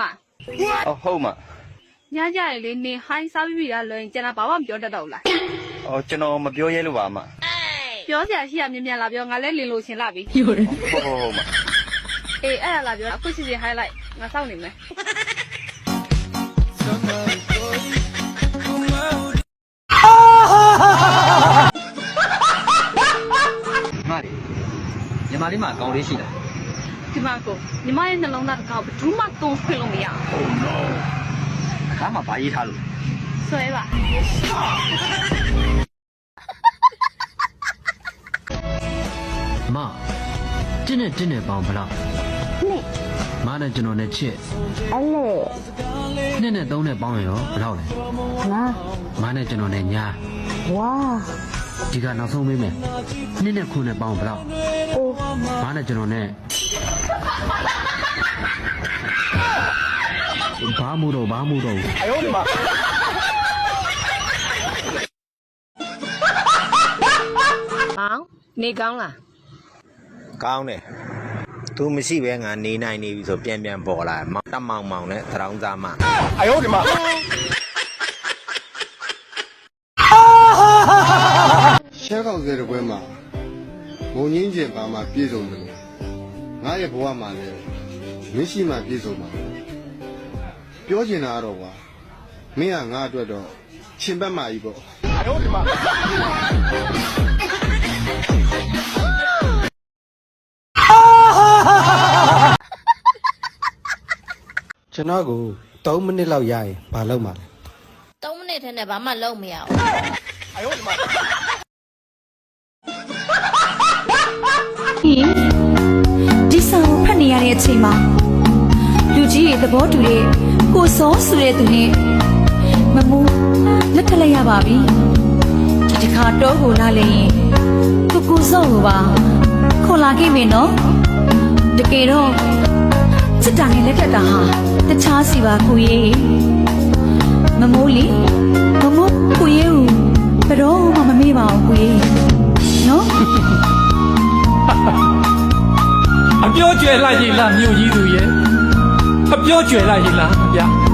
မအော်ဟုတ်မှာညကြရလေနေဟိုင်းစားပြီးပြီလားလွယ်ရင်ကျန်တာဘာမှမပြောတတ်တော့ဘူးလားအော်ကျွန်တော်မပြောရဲလို့ပါအမပြောစရာရှိရမြင်မြန်လာပြောငါလည်းလင်လို့ရှင်လာပြီဟုတ်ဟုတ်ဟုတ်မှာအေးအဲ့ဒါလာပြောအခုစီစီ highlight ငါစောင့်နေမယ်ညီမလေးညီမလေးမှာအကောင်းလေးရှိလား ဒီမှာကိုညီမရဲ့နှလုံးသားတစ်ခါဘယ်သူမှသုံးခွင့်လို့မရဘူးဒါမှဘာရေးထားလို့ဆွဲပါမတင်းနဲ့တင်းနဲ့ပေါင်းဘလောက်နှစ်မနဲ့ကျွန်တော်နဲ့ချစ်အဲ့လေနှစ်နဲ့သုံးနဲ့ပေါင်းရင်ရောဘလောက်လဲငါမနဲ့ကျွန်တော်နဲ့ညာဝါဒီကနောက်ဆုံးမေးမယ်နှစ်နဲ့ခုနဲ့ပေါင်းဘလောက်အိုးမနဲ့ကျွန်တော်နဲ့ ဘာမှုတော့ဘာမှုတော့ဟောင်းနေကောင်းလားကောင်းတယ်သူမရှိဘဲငါနေနိုင်နေပြီဆိုပြန်ပြန်ပေါ်လာမောင်တက်မောင်မောင်နဲ့သရောင်းသားမရှမ်းကောင်စဲတဲ့ဘွဲမှာငုံငင်းကျင်ပါမှာပြည့်စုံတယ်လို့ ငါရဲ့ဘဝမှာလည်းမရှိမှပြည့်စုံမှာပြောချင်တာကတော့ကွာမင်းကငါအတွက်တော့ရှင်ဘက်မာကြီးပေါ့ကျွန်တော်ကို3မိနစ်လောက်ရရင်မလုပ်ပါလဲ3မိနစ်ထဲနဲ့ဘာမှလုပ်မရဘူးဒီ ချိန်မှာလူကြီးရဲ့သဘောတူတဲ့ကိုစောဆူတဲ့သူနဲ့မမူလက်ထက်လိုက်ရပါပြီဒီတစ်ခါတော့ကိုလာလေရင်ကိုကိုစောကိုပါခေါ်လာခဲ့မယ်နော်တကယ်တော့စစ်တာနဲ့လက်ထက်တာဟာတခြားစီပါကိုရေးမမိုးလီမမိုး ပြောကျွယ်လိုက်ရင်လားမြို့ကြီးသူရဲ့အပြောကျွယ်လိုက်ရင်လားဗျာ